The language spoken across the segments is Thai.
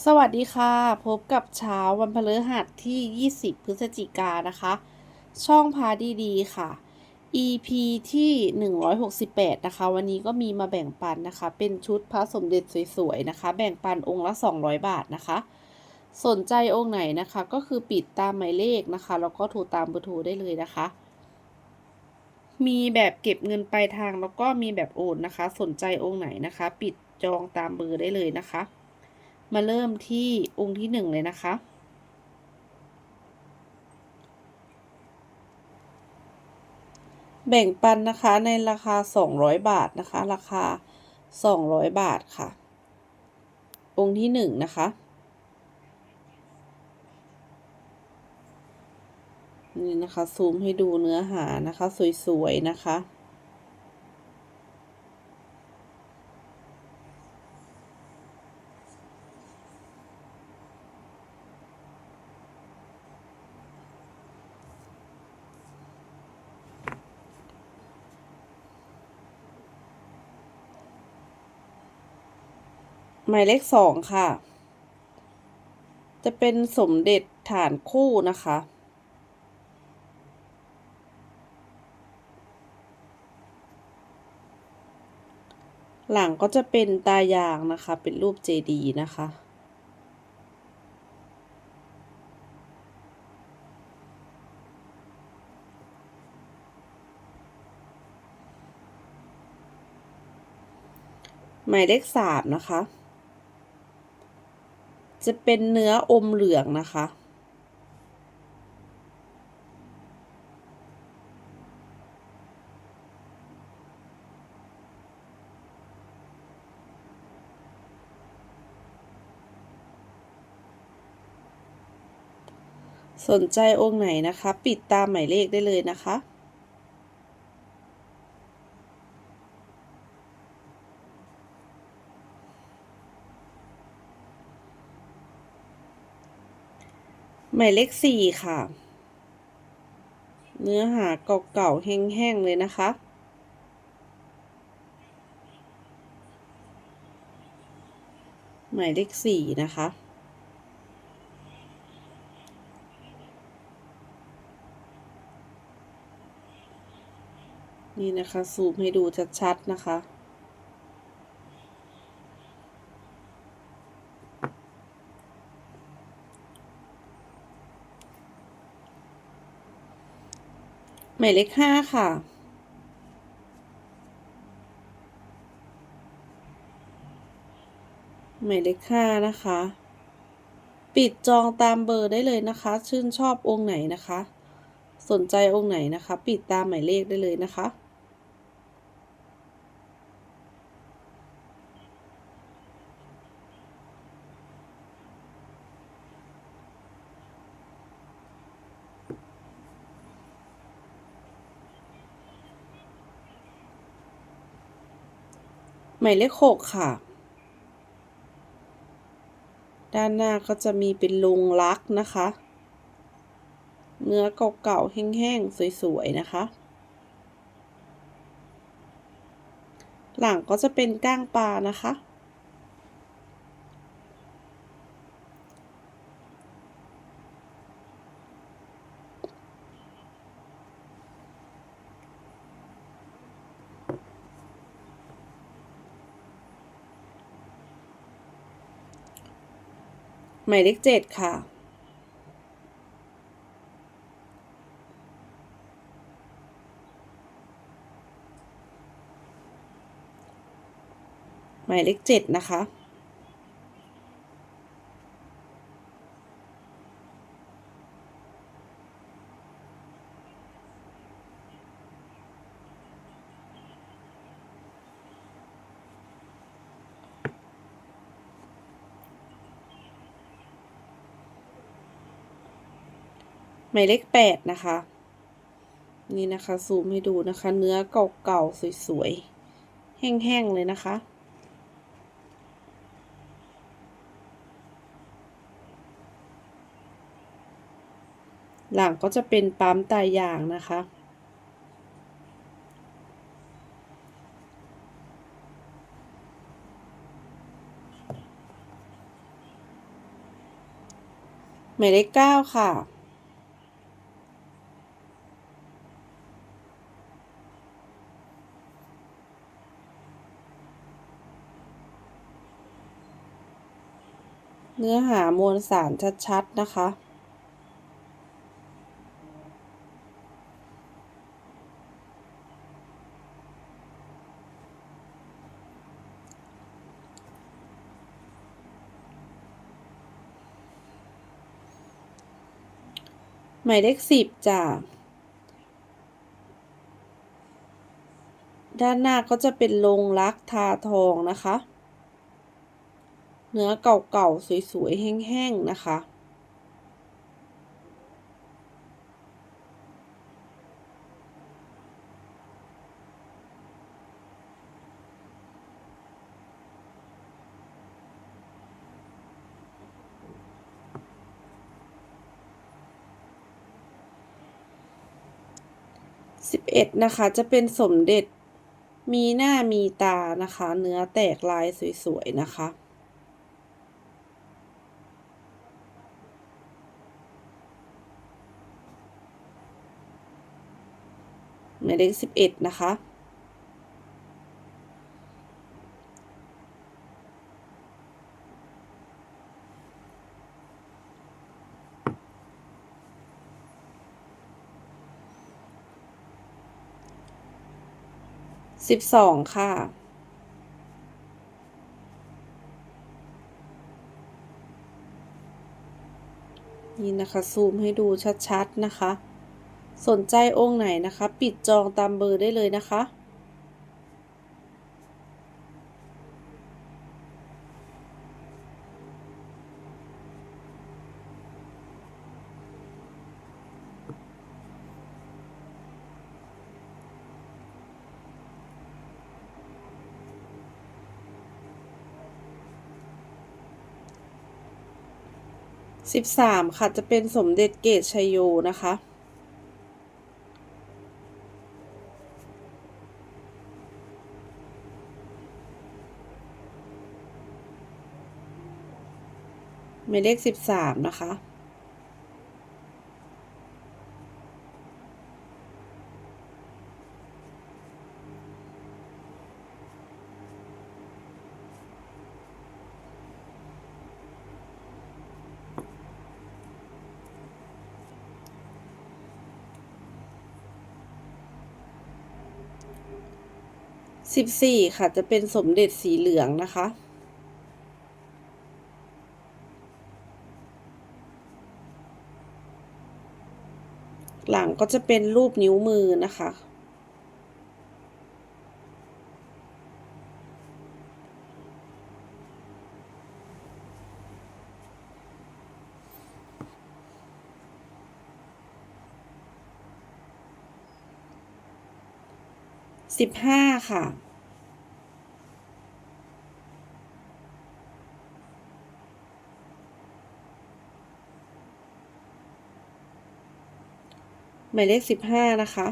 สวัสดีค่ะ พบกับเช้าวันพฤหัสที่ 20 พฤศจิกานนะคะ ช่องพาดีดีค่ะ EP ที่ 168 นะคะ วันนี้ก็มีมาแบ่งปันนะคะ เป็นชุดพระสมเด็จสวยๆนะคะ แบ่งปันองค์ละ 200 บาทนะคะ สนใจองค์ไหนนะคะ ก็คือปิดตามหมายเลขนะคะ แล้วก็โทรตามเบอร์โทรได้เลยนะคะ มีแบบเก็บเงินปลายทางแล้วก็มีแบบโอนนะคะ สนใจองค์ไหนนะคะ ปิดจองตามเบอร์ได้เลยนะคะ มาเริ่มที่องค์ที่หนึ่งเลยนะคะ แบ่งปันนะคะในราคา 200 บาทนะคะ ราคา 200 บาทค่ะ องค์ที่หนึ่งนะคะ นี่นะคะ ซูมให้ดูเนื้อหานะคะ สวย ๆ นะคะ หมายเลขสองค่ะ จะเป็นสมเด็จฐานคู่นะคะ หลังก็จะเป็นตายางนะคะ เป็นรูปเจดีนะคะ หมายเลขสามนะคะ จะเป็นเนื้ออมเหลืองนะคะ สนใจองค์ไหนนะคะ ปิดตามหมายเลขได้เลยนะคะ มายเลขสี่ค่ะ เนื้อหาเก่าๆแห้งๆเลยนะคะ หมายเลขสี่นะคะนี่นะคะ ซูมให้ดูชัดๆนะคะ มายเลขห้าค่ะ หมายเลขห้านะคะ ปิดจองตามเบอร์ได้เลยนะคะ ชื่นชอบองค์ไหนนะคะ สนใจองค์ไหนนะคะ ปิดตามหมายเลขได้เลยนะคะ หมายเลขหกค่ะ ด้านหน้าก็จะมีเป็นลุงลักนะคะ เนื้อเก่าๆแห้งๆสวยๆนะคะ หลังก็จะเป็นก้างปลานะคะ หมายเลขเจ็ดค่ะ หมายเลขเจ็ดนะคะ หมายเลขแปดนะคะ นี่นะคะซูมให้ดูนะคะ เนื้อเก่าๆสวยๆ แห้งๆ เลยนะคะ หลังก็จะเป็นปั๊มตายางนะคะหมายเลขเก้าค่ะ เนื้อหามวลสารชัด ๆ นะคะ หมายเลขสิบจ้ะด้านหน้าก็จะเป็นลงรักทาทองนะคะ เนื้อเก่าๆ สวยๆ แห้งๆ นะคะ สิบเอ็ดนะคะ จะเป็นสมเด็จมีหน้ามีตานะคะ เนื้อแตกลายสวยๆ นะคะ หมายเลขสิบเอ็ดนะคะสิบสองค่ะนี่นะคะ ซูมให้ดูชัด ๆ นะคะ สนใจองค์ไหนนะคะ ปิดจองตามเบอร์ได้เลยนะคะสิบสามค่ะ จะเป็นสมเด็จเกตชัยโยนะคะ หมายเลขสิบสามนะคะ สิบสี่ค่ะจะเป็นสมเด็จสีเหลืองนะคะ หลัง ก็จะเป็นรูปนิ้วมือนะคะ สิบห้าค่ะ หมายเลขสิบห้านะคะ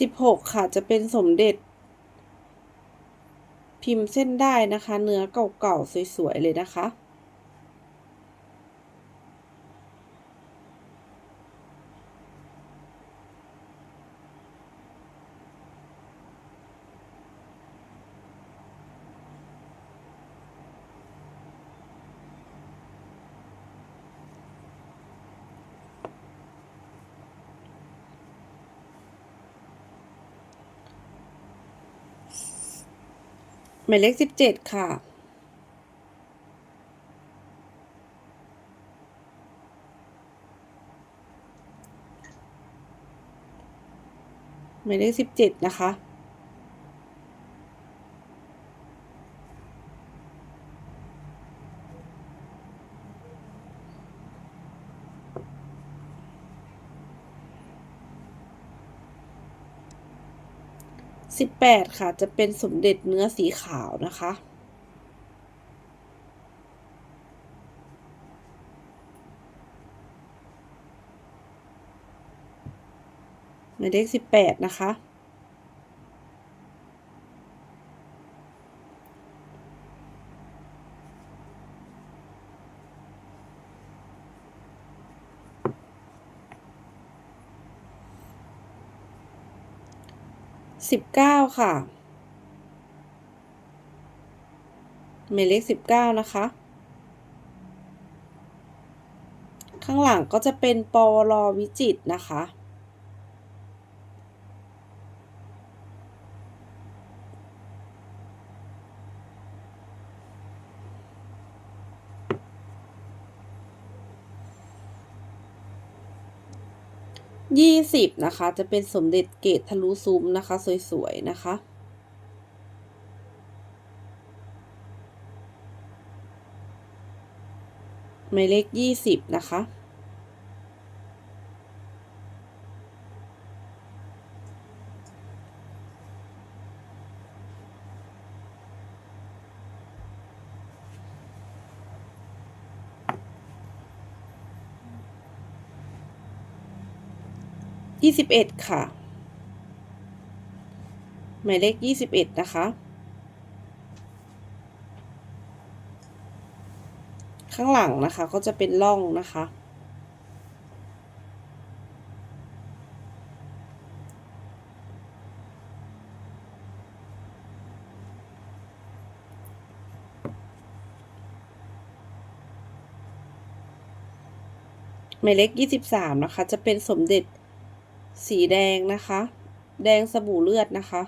สิบหกค่ะจะเป็นสมเด็จ พิมพ์เส้นได้นะคะ เนื้อเก่าๆสวยๆเลยนะคะ มายเลขสิบเจ็ดค่ะ หมายเลขสิบเจ็ดนะคะ สิบแปดค่ะ จะเป็นสมเด็จเนื้อสีขาวนะคะ หมายเลขสิบแปดนะคะ สิบเก้าค่ะหมายเลขสิบเก้านะคะ ข้างหลังก็จะเป็นปวรวิจิตนะคะ ยี่สิบนะคะ จะเป็นสมเด็จเกตทะลุซุ้มนะคะ สวยๆ นะคะ หมายเลขยี่สิบนะคะ ยี่สิบเอ็ดค่ะ หมายเลขยี่สิบเอ็ดนะคะ ข้างหลังนะคะก็จะเป็นร่องนะคะ หมายเลขยี่สิบสามนะคะ จะเป็นสมเด็จ สีแดงนะคะ แดงสบู่เลือดนะคะ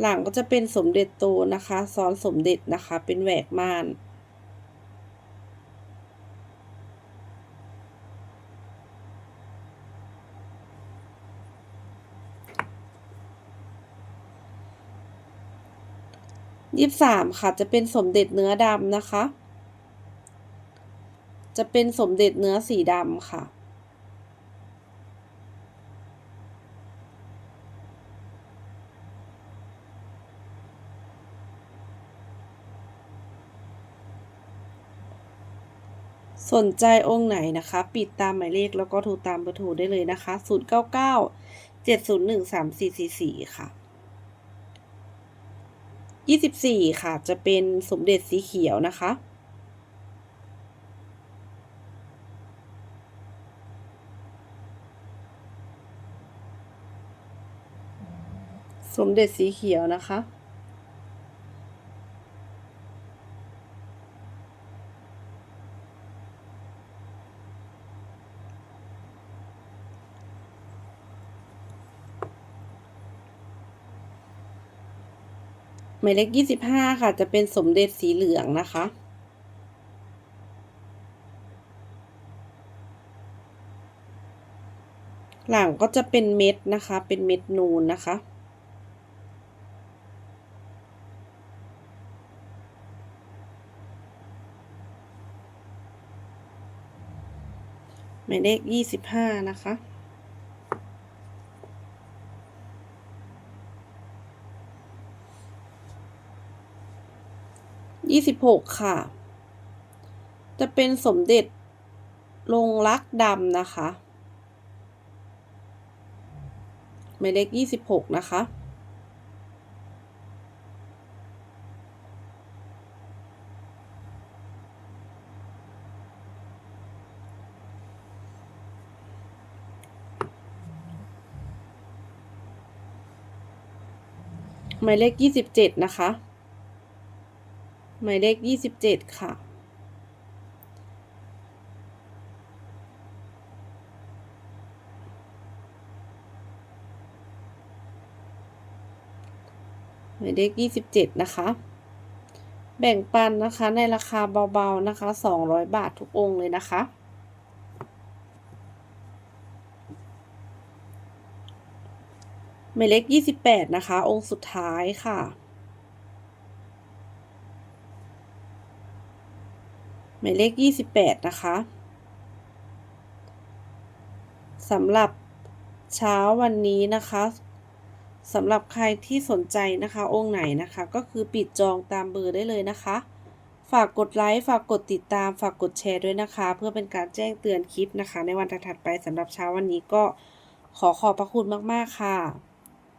หลังก็จะเป็นสมเด็จโตนะคะ ซ้อนสมเด็จนะคะ เป็นแหวกม่าน ยี่สิบสามค่ะ จะเป็นสมเด็จเนื้อดำนะคะ จะเป็นสมเด็จเนื้อสีดำค่ะ สนใจองค์ไหนนะคะ ปิดตามหมายเลขแล้วก็โทรตามเบอร์โทรได้เลยนะคะ 0 9 9 7 0 1 3 4 4 4 ค่ะ24ค่ะ จะเป็นสมเด็จสีเขียวนะคะ สมเด็จสีเขียวนะคะ หมายเลขยี่สิบห้าค่ะ จะเป็นสมเด็จสีเหลืองนะคะหลังก็จะเป็นเม็ดนะคะ เป็นเม็ดนูนนะคะายเลขยี่สิบห้านะคะ ยี่สิบหกค่ะ จะเป็นสมเด็จลงรักดำนะคะหมายเลขยี่สิบหกนะคะ หมายเลขยี่สิบเจ็ดนะคะ หมายเลขยี่สิบเจ็ดค่ะ หมายเลขยี่สิบเจ็ดนะคะ แบ่งปันนะคะในราคาเบาๆนะคะสองร้อยบาททุกองค์เลยนะคะ หมายเลขยี่สิบแปดนะคะ องค์สุดท้ายค่ะ หมายเลขยี่สิบแปดนะคะสำหรับเช้าวันนี้นะคะสำหรับใครที่สนใจนะคะ องค์ไหนนะคะ ก็คือปิดจองตามเบอร์ได้เลยนะคะ ฝากกดไลค์ฝากกดติดตาม ฝากกดแชร์ด้วยนะคะ เพื่อเป็นการแจ้งเตือนคลิปนะคะ ในวันถัดไปสำหรับเช้าวันนี้ก็ขอขอบพระคุณมาก ๆ ค่ะ